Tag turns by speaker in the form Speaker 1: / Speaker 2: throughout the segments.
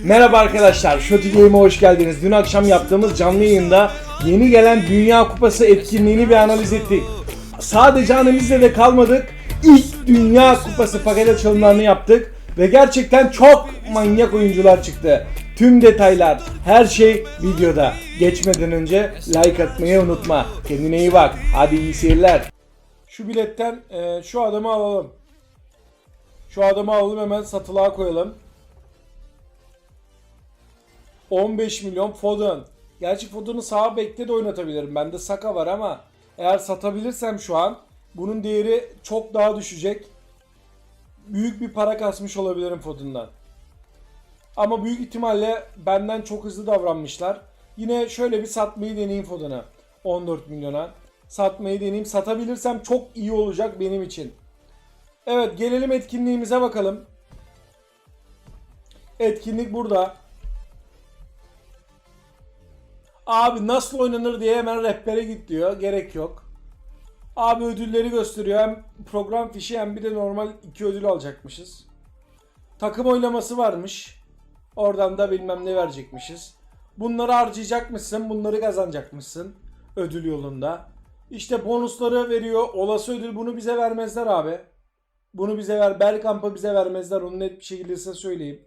Speaker 1: Merhaba arkadaşlar, Shoti Game'e hoş geldiniz. Dün akşam yaptığımız canlı yayında yeni gelen Dünya Kupası etkinliğini bir analiz ettik. Sadece analizle de kalmadık. İlk Dünya Kupası paket açılımlarını yaptık. Ve gerçekten çok manyak oyuncular çıktı. Tüm detaylar, her şey videoda. Geçmeden önce like atmayı unutma. Kendine iyi bak. Hadi iyi seyirler. Şu biletten e, şu adamı alalım. Şu adamı alalım hemen satılığa koyalım. 15 milyon Foden. Gerçi Foden'ı sağ bekte de oynatabilirim. Bende Saka var ama eğer satabilirsem şu an bunun değeri çok daha düşecek. Büyük bir para kasmış olabilirim Foden'dan. Ama büyük ihtimalle benden çok hızlı davranmışlar. Yine şöyle bir satmayı deneyeyim Foden'a. 14 milyona. Satmayı deneyeyim. Satabilirsem çok iyi olacak benim için. Evet gelelim etkinliğimize bakalım. Etkinlik burada. Abi nasıl oynanır diye hemen rehbere git diyor. Gerek yok. Abi ödülleri gösteriyor. Hem program fişi hem bir de normal iki ödül alacakmışız. Takım oylaması varmış. Oradan da bilmem ne verecekmişiz. Bunları harcayacakmışsın. Bunları kazanacakmışsın. Ödül yolunda. İşte bonusları veriyor. Olası ödül bunu bize vermezler abi. Bunu bize ver. Bergkamp'a bize vermezler. Onu net bir şekilde size söyleyeyim.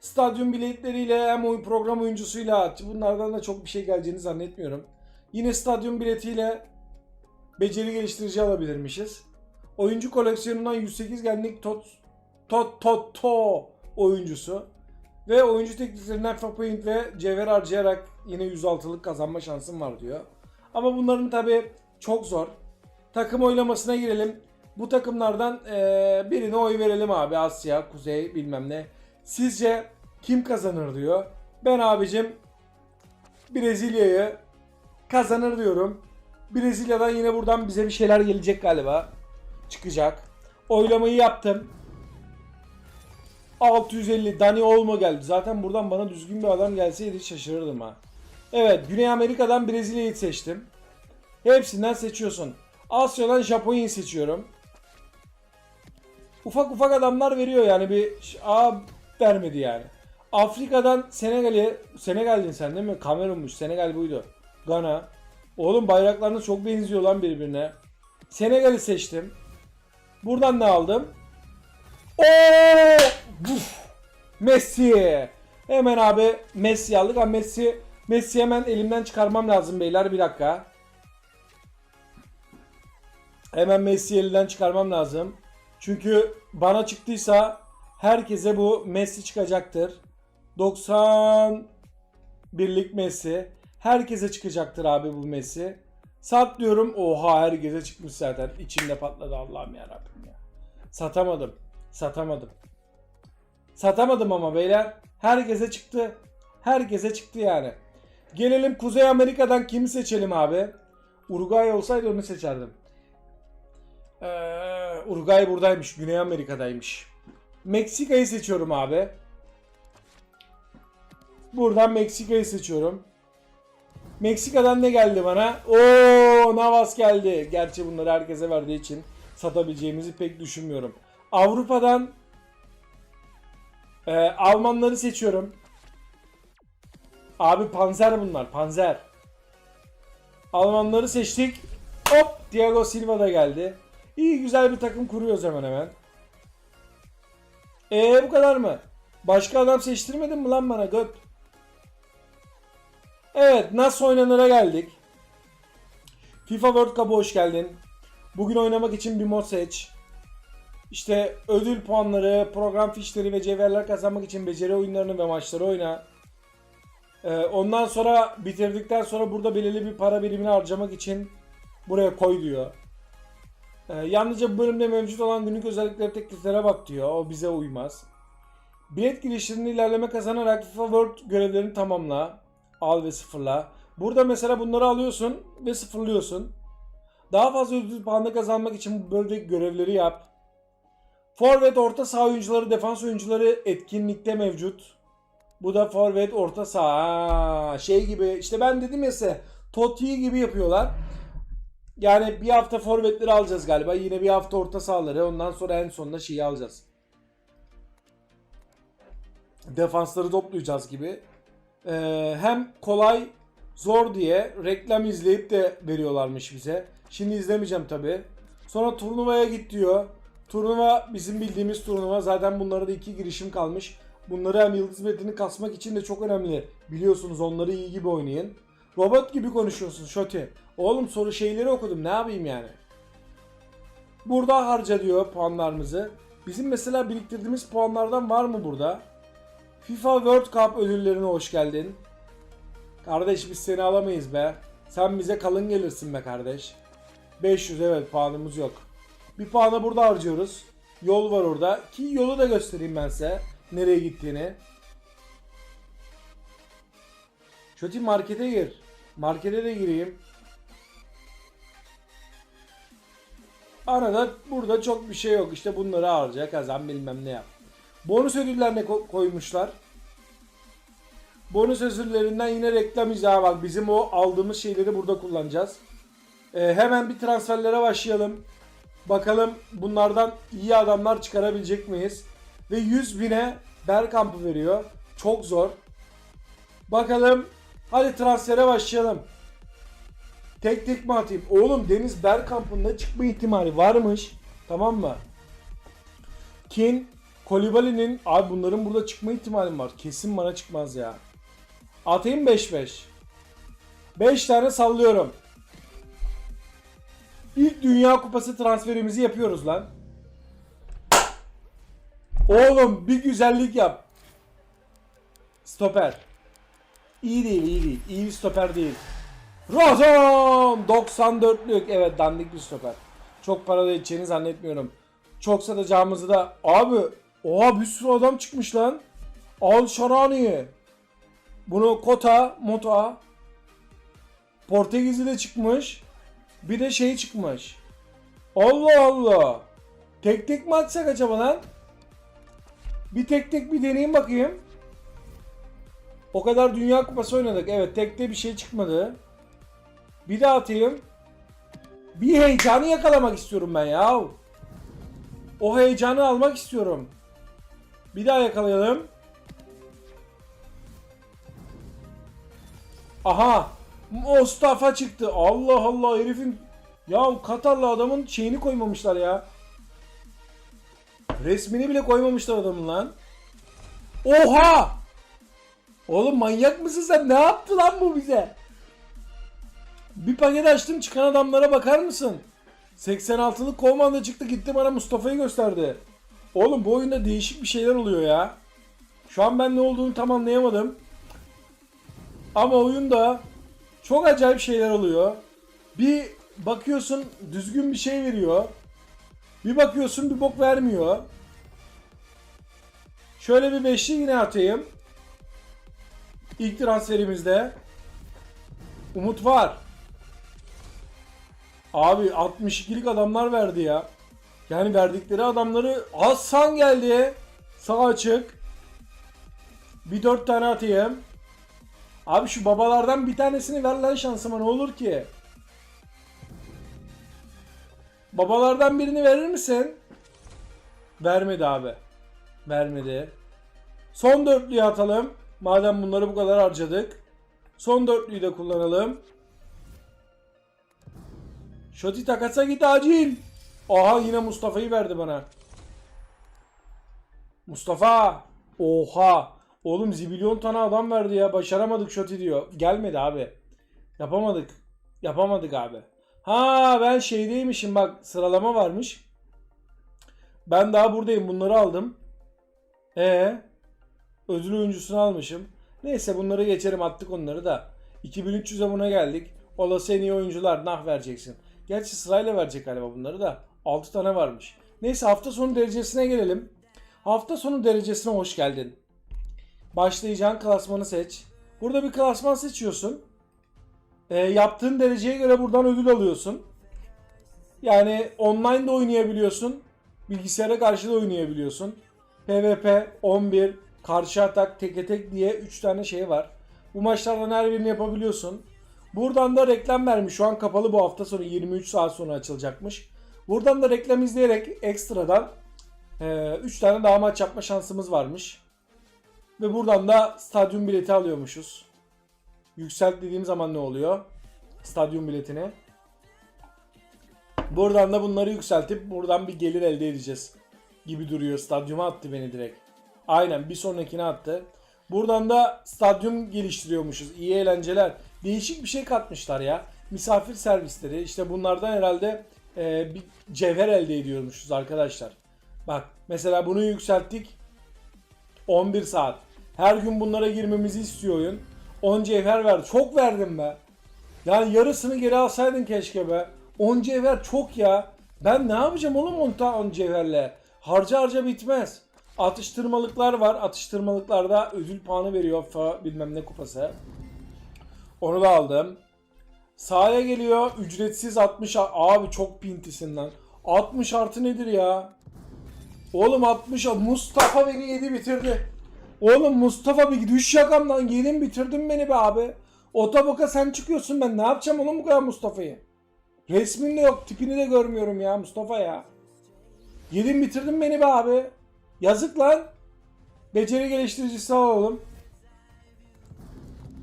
Speaker 1: Stadyum biletleriyle hem oyun program oyuncusuyla bunlardan da çok bir şey geleceğini zannetmiyorum. Yine stadyum biletiyle beceri geliştirici alabilirmişiz. Oyuncu koleksiyonundan 108 genlik tot tot tot to oyuncusu ve oyuncu tekniklerinden FIFA Point ve cevher harcayarak yine 106'lık kazanma şansım var diyor. Ama bunların tabi çok zor. Takım oylamasına girelim. Bu takımlardan eee, birine oy verelim abi. Asya, Kuzey bilmem ne. Sizce kim kazanır diyor. Ben abicim Brezilya'yı kazanır diyorum. Brezilya'dan yine buradan bize bir şeyler gelecek galiba. Çıkacak. Oylamayı yaptım. 650 Dani Olmo geldi. Zaten buradan bana düzgün bir adam gelseydi şaşırırdım ha. Evet Güney Amerika'dan Brezilya'yı seçtim. Hepsinden seçiyorsun. Asya'dan Japonya'yı seçiyorum. Ufak ufak adamlar veriyor yani bir a vermedi yani. Afrika'dan Senegal'e Senegal'din sen değil mi? Kamerunmuş. Senegal buydu. Gana. Oğlum bayraklarınız çok benziyor lan birbirine. Senegal'i seçtim. Buradan ne aldım? Oo! Buf! Messi. Hemen abi Messi aldık ama Messi Messi hemen elimden çıkarmam lazım beyler bir dakika. Hemen Messi'yi elinden çıkarmam lazım. Çünkü bana çıktıysa herkese bu Messi çıkacaktır. 90 birlik Messi. Herkese çıkacaktır abi bu Messi. Sat diyorum. Oha herkese çıkmış zaten. İçimde patladı Allah'ım ya Rabbim ya. Satamadım. Satamadım. Satamadım ama beyler. Herkese çıktı. Herkese çıktı yani. Gelelim Kuzey Amerika'dan kimi seçelim abi? Uruguay olsaydı onu seçerdim. Ee, Uruguay buradaymış. Güney Amerika'daymış. Meksika'yı seçiyorum abi. Buradan Meksika'yı seçiyorum. Meksika'dan ne geldi bana? Oo, Navas geldi. Gerçi bunları herkese verdiği için satabileceğimizi pek düşünmüyorum. Avrupa'dan e, Almanları seçiyorum. Abi panzer bunlar, panzer. Almanları seçtik. Hop, Thiago Silva da geldi. İyi güzel bir takım kuruyoruz hemen hemen. Eee bu kadar mı? Başka adam seçtirmedin mi lan bana göt? Evet nasıl oynanıra geldik. FIFA World Cup'a hoş geldin. Bugün oynamak için bir mod seç. İşte ödül puanları, program fişleri ve cevherler kazanmak için beceri oyunlarını ve maçları oyna. Ee, ondan sonra bitirdikten sonra burada belirli bir para birimini harcamak için buraya koy diyor. Ee, yalnızca bu bölümde mevcut olan günlük özellikleri tekliflere bak diyor. O bize uymaz. Bilet girişlerinde ilerleme kazanarak FIFA World görevlerini tamamla. Al ve sıfırla. Burada mesela bunları alıyorsun ve sıfırlıyorsun. Daha fazla ödül puanı kazanmak için bu bölümdeki görevleri yap. Forvet orta saha oyuncuları, defans oyuncuları etkinlikte mevcut. Bu da forvet orta saha. Ha, Şey gibi işte ben dedim ya size Totti gibi yapıyorlar. Yani bir hafta forvetleri alacağız galiba. Yine bir hafta orta sahaları. Ondan sonra en sonunda şeyi alacağız. defansları toplayacağız gibi. Ee, hem kolay zor diye reklam izleyip de veriyorlarmış bize. Şimdi izlemeyeceğim tabi. Sonra turnuvaya git diyor. Turnuva bizim bildiğimiz turnuva. Zaten bunlara da iki girişim kalmış. Bunları hem yıldız metini kasmak için de çok önemli. Biliyorsunuz onları iyi gibi oynayın. Robot gibi konuşuyorsun Şoti. Oğlum soru şeyleri okudum ne yapayım yani. Burada harca diyor puanlarımızı. Bizim mesela biriktirdiğimiz puanlardan var mı burada? FIFA World Cup ödüllerine hoş geldin. Kardeş biz seni alamayız be. Sen bize kalın gelirsin be kardeş. 500 evet puanımız yok. Bir puanı burada harcıyoruz. Yol var orada. Ki yolu da göstereyim ben size. Nereye gittiğini. Şöyle markete gir. Markete de gireyim. Arada burada çok bir şey yok. İşte bunları harca kazan bilmem ne yap. Bonus ödüllerine ko- koymuşlar. Bonus ödüllerinden yine reklam izahı var. Bizim o aldığımız şeyleri burada kullanacağız. Ee, hemen bir transferlere başlayalım. Bakalım bunlardan iyi adamlar çıkarabilecek miyiz? Ve 100 bine Bergkamp'ı veriyor. Çok zor. Bakalım. Hadi transfere başlayalım. Tek tek mi atayım? Oğlum Deniz Bergkamp'ın da çıkma ihtimali varmış. Tamam mı? Kin, Kolibali'nin abi bunların burada çıkma ihtimali var. Kesin bana çıkmaz ya. Atayım 5-5. 5 tane sallıyorum. İlk Dünya Kupası transferimizi yapıyoruz lan. Oğlum bir güzellik yap. Stoper. İyi değil, iyi değil. İyi bir stoper değil. Rozon 94'lük. Evet dandik bir stoper. Çok para da edeceğini zannetmiyorum. Çok satacağımızı da abi oha bir sürü adam çıkmış lan. Al Şarani. Bunu Kota, Mota. Portekizli de çıkmış. Bir de şey çıkmış. Allah Allah. Tek tek mi atsak acaba lan? Bir tek tek bir deneyeyim bakayım. O kadar Dünya Kupası oynadık. Evet tekte bir şey çıkmadı. Bir daha atayım. Bir heyecanı yakalamak istiyorum ben ya. O heyecanı almak istiyorum. Bir daha yakalayalım. Aha. Mustafa çıktı. Allah Allah herifin ya Katarlı adamın şeyini koymamışlar ya. Resmini bile koymamışlar adamın lan. Oha! Oğlum manyak mısın sen? Ne yaptı lan bu bize? Bir paket açtım çıkan adamlara bakar mısın? 86'lık komanda çıktı gitti bana Mustafa'yı gösterdi. Oğlum bu oyunda değişik bir şeyler oluyor ya. Şu an ben ne olduğunu tam anlayamadım. Ama oyunda çok acayip şeyler oluyor. Bir bakıyorsun düzgün bir şey veriyor. Bir bakıyorsun bir bok vermiyor. Şöyle bir beşli yine atayım. İlk transferimizde. Umut var. Abi 62'lik adamlar verdi ya. Yani verdikleri adamları Hasan geldi. Sağ açık. Bir dört tane atayım. Abi şu babalardan bir tanesini ver lan şansıma ne olur ki? Babalardan birini verir misin? Vermedi abi. Vermedi. Son dörtlüyü atalım. Madem bunları bu kadar harcadık. Son dörtlüyü de kullanalım. Şoti takasa git acil. Aha yine Mustafa'yı verdi bana. Mustafa. Oha. Oğlum zibilyon tane adam verdi ya. Başaramadık Şoti diyor. Gelmedi abi. Yapamadık. Yapamadık abi. Ha ben şeydeymişim bak sıralama varmış. Ben daha buradayım bunları aldım. E ödül oyuncusunu almışım. Neyse bunları geçerim attık onları da. 2300'e buna geldik. Olası en iyi oyuncular nah vereceksin. Gerçi sırayla verecek galiba bunları da. 6 tane varmış. Neyse hafta sonu derecesine gelelim. Hafta sonu derecesine hoş geldin. Başlayacağın klasmanı seç. Burada bir klasman seçiyorsun. E, yaptığın dereceye göre buradan ödül alıyorsun. Yani online de oynayabiliyorsun. Bilgisayara karşı da oynayabiliyorsun. PvP 11, karşı atak, teke tek diye 3 tane şey var. Bu maçlardan her birini yapabiliyorsun. Buradan da reklam vermiş. Şu an kapalı bu hafta sonu 23 saat sonra açılacakmış. Buradan da reklam izleyerek ekstradan 3 tane daha maç yapma şansımız varmış. Ve buradan da stadyum bileti alıyormuşuz. Yükselt dediğim zaman ne oluyor? Stadyum biletini. Buradan da bunları yükseltip buradan bir gelir elde edeceğiz. Gibi duruyor. Stadyuma attı beni direkt. Aynen bir sonrakine attı. Buradan da stadyum geliştiriyormuşuz. İyi eğlenceler. Değişik bir şey katmışlar ya. Misafir servisleri. İşte bunlardan herhalde e, bir cevher elde ediyormuşuz arkadaşlar. Bak mesela bunu yükselttik. 11 saat. Her gün bunlara girmemizi istiyor oyun. 10 cevher verdi. Çok verdim be. Yani yarısını geri alsaydın keşke be. 10 cevher çok ya. Ben ne yapacağım oğlum 10 tane 10 cevherle? Harca harca bitmez. Atıştırmalıklar var. Atıştırmalıklarda ödül puanı veriyor. Fa bilmem ne kupası. Onu da aldım. Sahaya geliyor. Ücretsiz 60 a- abi çok pintisin lan. 60 artı nedir ya? Oğlum 60 a- Mustafa beni yedi bitirdi. Oğlum Mustafa bir düş yakamdan yedin bitirdin beni be abi. Otoboka sen çıkıyorsun ben ne yapacağım oğlum bu kadar Mustafa'yı? Resmin de yok tipini de görmüyorum ya Mustafa ya. Yedin bitirdin beni be abi. Yazık lan. Beceri geliştiricisi alalım.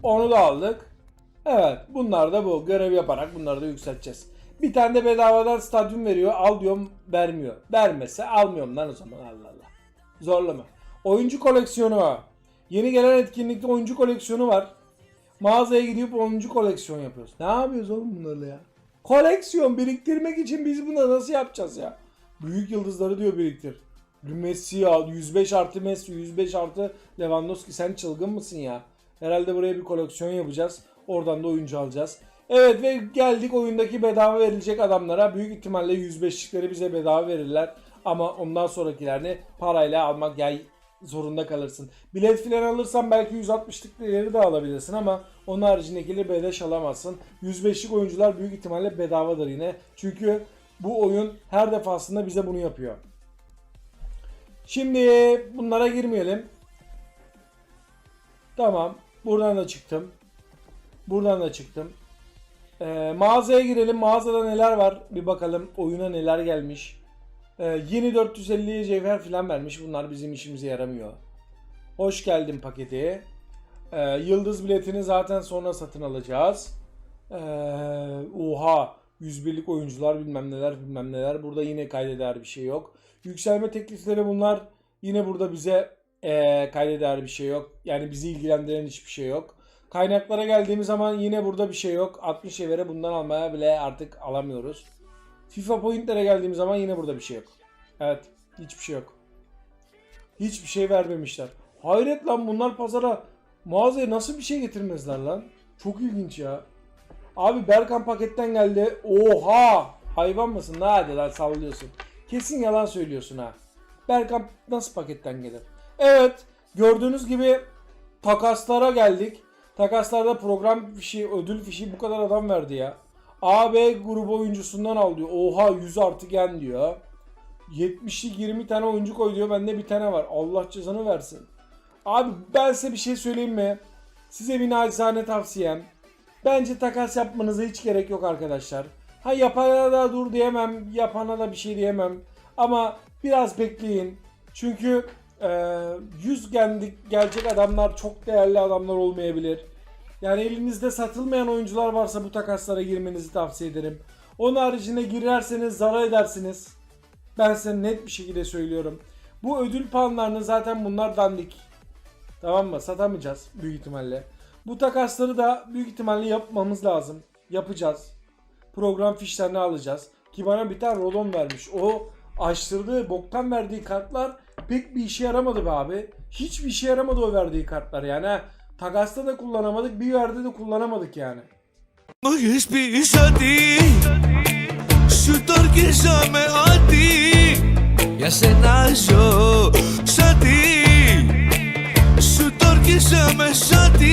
Speaker 1: Onu da aldık. Evet bunlar da bu. Görev yaparak bunları da yükselteceğiz. Bir tane de bedavadan stadyum veriyor. Al diyorum vermiyor. Vermese almıyorum lan o zaman Allah Allah. Zorlama. Oyuncu koleksiyonu. Yeni gelen etkinlikte oyuncu koleksiyonu var. Mağazaya gidip oyuncu koleksiyon yapıyoruz. Ne yapıyoruz oğlum bunlarla ya? Koleksiyon biriktirmek için biz bunu nasıl yapacağız ya? Büyük yıldızları diyor biriktir. Messi ya 105 artı Messi 105 artı Lewandowski sen çılgın mısın ya? Herhalde buraya bir koleksiyon yapacağız. Oradan da oyuncu alacağız. Evet ve geldik oyundaki bedava verilecek adamlara. Büyük ihtimalle 105'likleri bize bedava verirler. Ama ondan sonrakilerini parayla almak yani zorunda kalırsın. Bilet filan alırsan belki 160'lıkları da alabilirsin ama onun haricindekileri beleş alamazsın. 105'lik oyuncular büyük ihtimalle bedavadır yine. Çünkü bu oyun her defasında bize bunu yapıyor. Şimdi bunlara girmeyelim. Tamam. Buradan da çıktım. Buradan da çıktım. Ee, mağazaya girelim. Mağazada neler var? Bir bakalım. Oyuna neler gelmiş. Ee, yeni 450 cevher falan vermiş. Bunlar bizim işimize yaramıyor. Hoş geldin paketi. Ee, yıldız biletini zaten sonra satın alacağız. Ee, oha. 101'lik oyuncular bilmem neler bilmem neler. Burada yine kaydeder bir şey yok. Yükselme teklifleri bunlar. Yine burada bize ee, kaydeder bir şey yok. Yani bizi ilgilendiren hiçbir şey yok. Kaynaklara geldiğimiz zaman yine burada bir şey yok. 60 evere bundan almaya bile artık alamıyoruz. FIFA pointlere geldiğimiz zaman yine burada bir şey yok. Evet. Hiçbir şey yok. Hiçbir şey vermemişler. Hayret lan bunlar pazara mağazaya nasıl bir şey getirmezler lan? Çok ilginç ya. Abi Berkan paketten geldi. Oha! Hayvan mısın? Ne hadi lan sallıyorsun. Kesin yalan söylüyorsun ha. Berkan nasıl paketten gelir? Evet. Gördüğünüz gibi takaslara geldik. Takaslarda program fişi, ödül fişi bu kadar adam verdi ya. AB grubu oyuncusundan al diyor. Oha 100 artı gen diyor. 70'lik 20 tane oyuncu koy diyor. Bende bir tane var. Allah cezanı versin. Abi ben size bir şey söyleyeyim mi? Size bir naçizane tavsiyem. Bence takas yapmanıza hiç gerek yok arkadaşlar. Ha yapana da dur diyemem. Yapana da bir şey diyemem. Ama biraz bekleyin. Çünkü 100 gendik gelecek adamlar çok değerli adamlar olmayabilir. Yani elinizde satılmayan oyuncular varsa bu takaslara girmenizi tavsiye ederim. Onun haricinde girerseniz zarar edersiniz. Ben size net bir şekilde söylüyorum. Bu ödül puanlarını zaten bunlar dandik. Tamam mı? Satamayacağız büyük ihtimalle. Bu takasları da büyük ihtimalle yapmamız lazım. Yapacağız. Program fişlerini alacağız. Ki bana bir tane Rodon vermiş. O açtırdığı, boktan verdiği kartlar pek bir işe yaramadı be abi. Hiçbir işe yaramadı o verdiği kartlar yani. Ha. Tagasta da kullanamadık, bir yerde de kullanamadık yani.
Speaker 2: hiçbir iş adi Şu Türkiye me adi Ya sen ajo Şu Türkiye me şadi